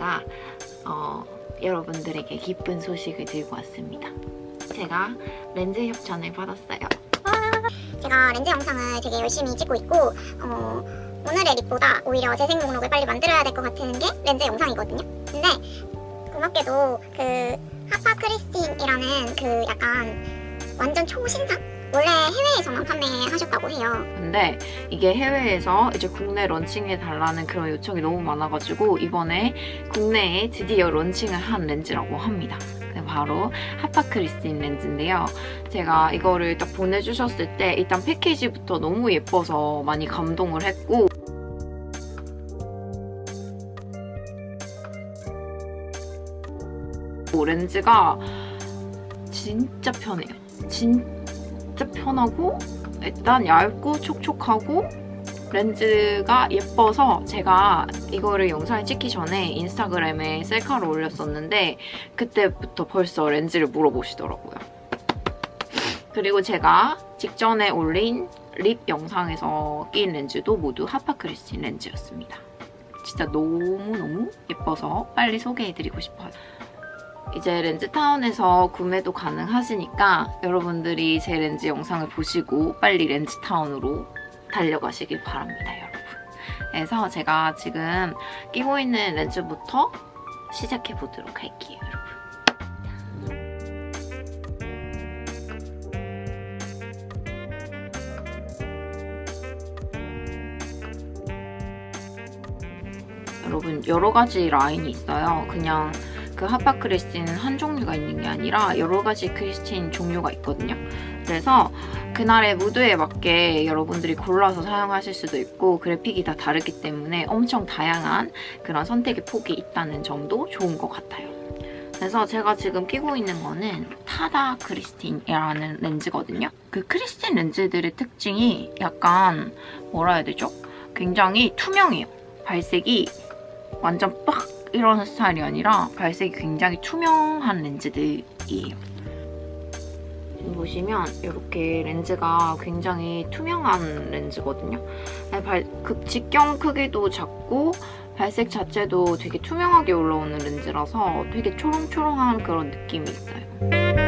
제가 어, 여러분들에게 기쁜 소식을 들고 왔습니다. 제가 렌즈 협찬을 받았어요. 제가 렌즈 영상을 되게 열심히 찍고 있고 어, 오늘의 립보다 오히려 재생 목록을 빨리 만들어야 될 것 같은 게 렌즈 영상이거든요. 근데 고맙게도 그 하파 크리스틴이라는 그 약간 완전 초신상 원래 해외에서만 판매하셨다고 해요. 근데 이게 해외에서 이제 국내 런칭해 달라는 그런 요청이 너무 많아가지고 이번에 국내에 드디어 런칭을 한 렌즈라고 합니다. 네, 바로 하파크리스틴 렌즈인데요. 제가 이거를 딱 보내주셨을 때 일단 패키지부터 너무 예뻐서 많이 감동을 했고 렌즈가 진짜 편해요. 진 짜 편하고 일단 얇고 촉촉하고 렌즈가 예뻐서 제가 이거를 영상을 찍기 전에 인스타그램에 셀카를 올렸었는데 그때부터 벌써 렌즈를 물어보시더라고요. 그리고 제가 직전에 올린 립 영상에서 낀 렌즈도 모두 하파크리스틴 렌즈였습니다. 진짜 너무너무 예뻐서 빨리 소개해드리고 싶어요. 이제 렌즈타운에서 구매도 가능하시니까 여러분들이 제 렌즈 영상을 보시고 빨리 렌즈타운으로 달려가시길 바랍니다, 여러분. 그래서 제가 지금 끼고 있는 렌즈부터 시작해 보도록 할게요, 여러분. 여러분 여러 가지 라인이 있어요. 그냥 그 하파 크리스틴 한 종류가 있는 게 아니라 여러 가지 크리스틴 종류가 있거든요. 그래서 그날의 무드에 맞게 여러분들이 골라서 사용하실 수도 있고 그래픽이 다 다르기 때문에 엄청 다양한 그런 선택의 폭이 있다는 점도 좋은 것 같아요. 그래서 제가 지금 끼고 있는 거는 타다 크리스틴이라는 렌즈거든요. 그 크리스틴 렌즈들의 특징이 약간 뭐라 해야 되죠? 굉장히 투명해요. 발색이 완전 빡 이런 스타일이 아니라 발색이 굉장히 투명한 렌즈들이에요. 보시면 이렇게 렌즈가 굉장히 투명한 렌즈거든요. 발, 그 직경 크기도 작고 발색 자체도 되게 투명하게 올라오는 렌즈라서 되게 초롱초롱한 그런 느낌이 있어요.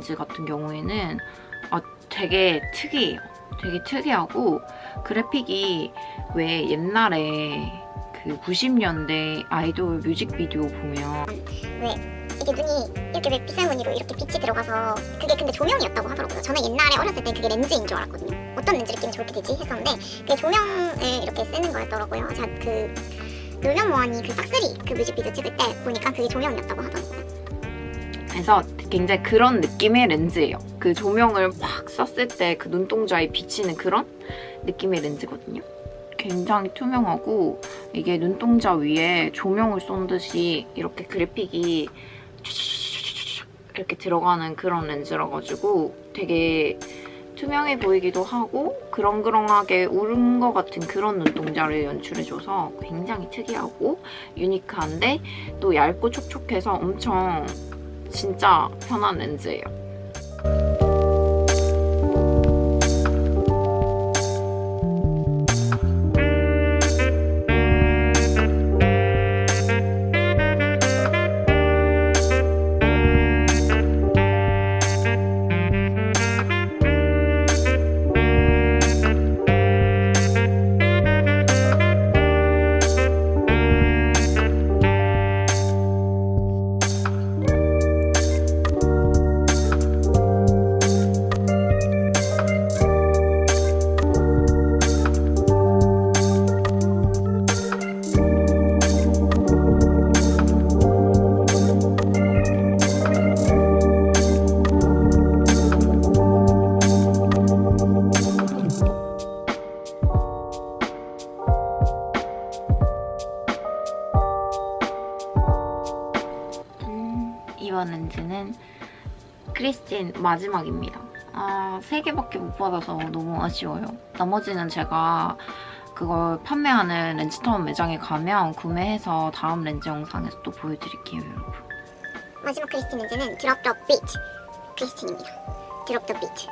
렌즈 같은 경우에는 어, 되게 특이해요. 되게 특이하고 그래픽이 왜 옛날에 그 90년대 아이돌 뮤직비디오 보면 이게 눈이 이렇게 왜 빗살무늬로 이렇게 빛이 들어가서 그게 근데 조명이었다고 하더라고요. 저는 옛날에 어렸을 때 그게 렌즈인 줄 알았거든요. 어떤 렌즈를 끼면 저렇게 되지 했었는데 그게 조명을 이렇게 쓰는 거였더라고요. 제가 그 놀면 뭐하니 그 싹쓸이 그 뮤직비디오 찍을 때 보니까 그게 조명이었다고 하더라고요. 그래서 굉장히 그런 느낌의 렌즈예요. 그 조명을 확 썼을 때 그 눈동자에 비치는 그런 느낌의 렌즈거든요. 굉장히 투명하고 이게 눈동자 위에 조명을 쏜 듯이 이렇게 그래픽이 이렇게 들어가는 그런 렌즈라 가지고 되게 투명해 보이기도 하고 그렁그렁하게 우는 것 같은 그런 눈동자를 연출해줘서 굉장히 특이하고 유니크한데 또 얇고 촉촉해서 엄청 진짜 편한 렌즈예요. 렌즈는 크리스틴 마지막입니다. 아, 세 개밖에 못 받아서 너무 아쉬워요. 나머지는 제가 그걸 판매하는 렌즈타운 매장에 가면 구매해서 다음 렌즈 영상에서 또 보여드릴게요, 여러분. 마지막 크리스틴 렌즈는 드롭 더 비트 크리스틴입니다. 드롭 더 비트.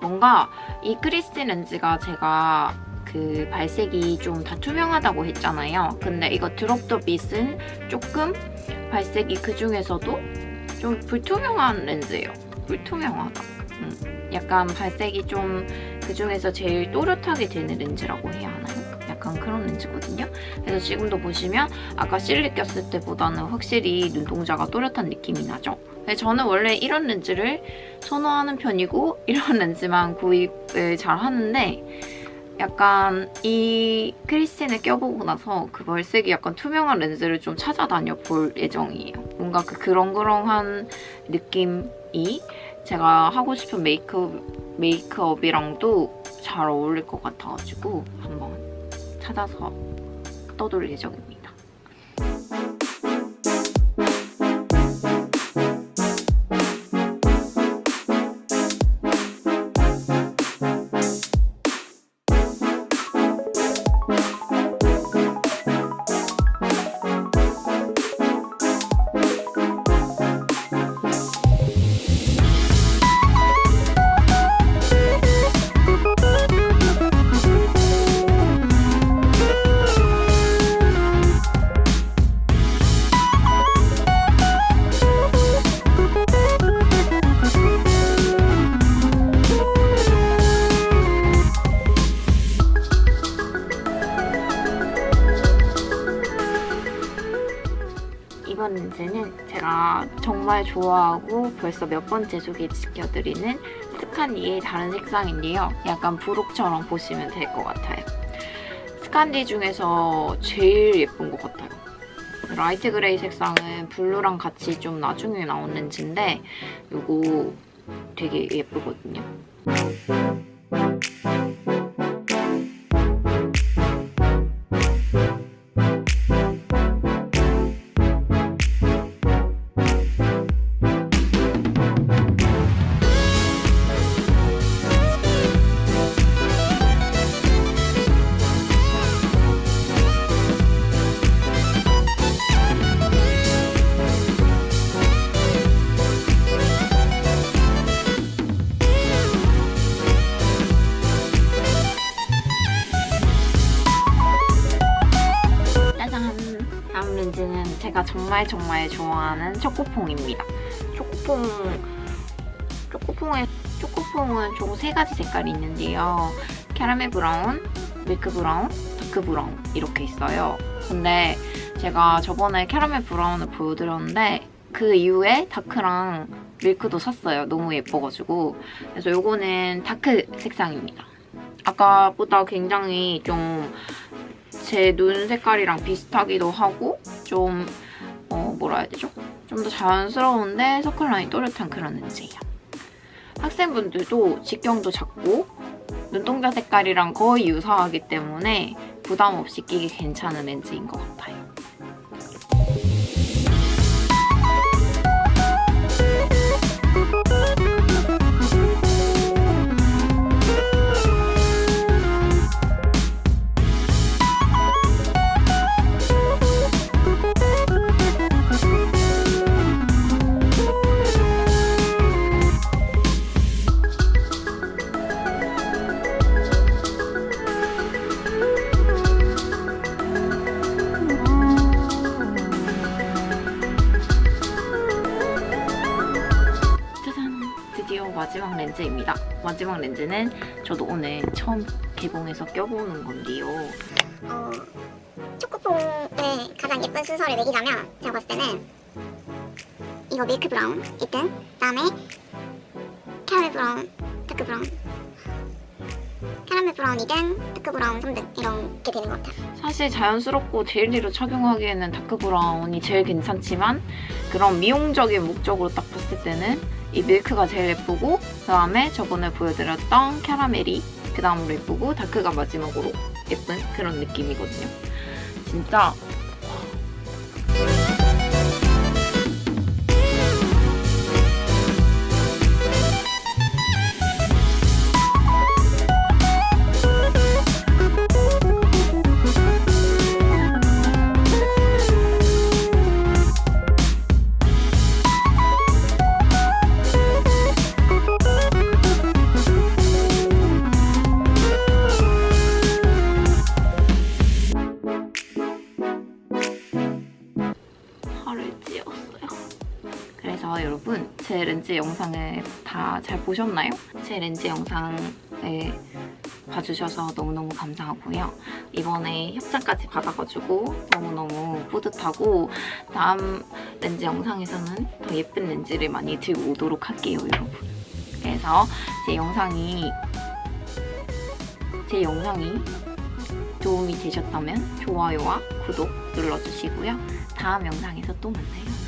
뭔가 이 크리스틴 렌즈가 제가 그 발색이 좀 다 투명하다고 했잖아요. 근데 이거 드롭 더 빛은 조금 발색이 그 중에서도 좀 불투명한 렌즈예요. 불투명하다. 음, 약간 발색이 좀 그 중에서 제일 또렷하게 되는 렌즈라고 해야 하나요? 약간 그런 렌즈거든요. 그래서 지금도 보시면 아까 실리 꼈을 때보다는 확실히 눈동자가 또렷한 느낌이 나죠. 저는 원래 이런 렌즈를 선호하는 편이고 이런 렌즈만 구입을 잘 하는데 약간 이 크리스틴을 껴보고 나서 그 발색이 약간 투명한 렌즈를 좀 찾아다녀 볼 예정이에요. 뭔가 그 그렁그렁한 느낌이 제가 하고 싶은 메이크업, 메이크업이랑도 잘 어울릴 것 같아가지고 한번 찾아서 떠돌 예정입니다. 정말 좋아하고 벌써 몇 번째 소개시켜드리는 스칸디의 다른 색상인데요. 약간 브록처럼 보시면 될 것 같아요. 스칸디 중에서 제일 예쁜 것 같아요. 라이트 그레이 색상은 블루랑 같이 좀 나중에 나온 렌즈인데 이거 되게 예쁘거든요. 제가 정말 정말 좋아하는 초코퐁입니다. 초코퐁, 초코퐁의, 초코퐁은 총 세 가지 색깔이 있는데요. 캐러멜 브라운, 밀크 브라운, 다크 브라운 이렇게 있어요. 근데 제가 저번에 캐러멜 브라운을 보여드렸는데 그 이후에 다크랑 밀크도 샀어요. 너무 예뻐가지고. 그래서 요거는 다크 색상입니다. 아까보다 굉장히 좀 제 눈 색깔이랑 비슷하기도 하고 좀 어, 뭐라 해야 되죠? 좀 더 자연스러운데 서클 라인이 또렷한 그런 렌즈예요. 학생분들도 직경도 작고 눈동자 색깔이랑 거의 유사하기 때문에 부담 없이 끼기 괜찮은 렌즈인 것 같아요. 마지막 렌즈입니다. 마지막 렌즈는 저도 오늘 처음 개봉해서 껴보는 건데요. 어, 초코퐁의 가장 예쁜 순서를 매기자면 제가 봤을 때는 이거 밀크 브라운 1등 그다음에 캐러멜 브라운, 다크 브라운 캐러멜 브라운 2등, 다크 브라운 3등 이렇게 되는 것 같아요 사실 자연스럽고 데일리로 착용하기에는 다크 브라운이 제일 괜찮지만 그런 미용적인 목적으로 딱 봤을 때는 이 밀크가 제일 예쁘고 그 다음에 저번에 보여드렸던 캐러멜이 그 다음으로 예쁘고 다크가 마지막으로 예쁜 그런 느낌이거든요. 진짜 렌즈 영상을 다 잘 보셨나요? 제 렌즈 영상을 봐주셔서 너무너무 감사하고요. 이번에 협찬까지 받아가지고 너무너무 뿌듯하고 다음 렌즈 영상에서는 더 예쁜 렌즈를 많이 들고 오도록 할게요, 여러분. 그래서 제 영상이 제 영상이 도움이 되셨다면 좋아요와 구독 눌러주시고요. 다음 영상에서 또 만나요.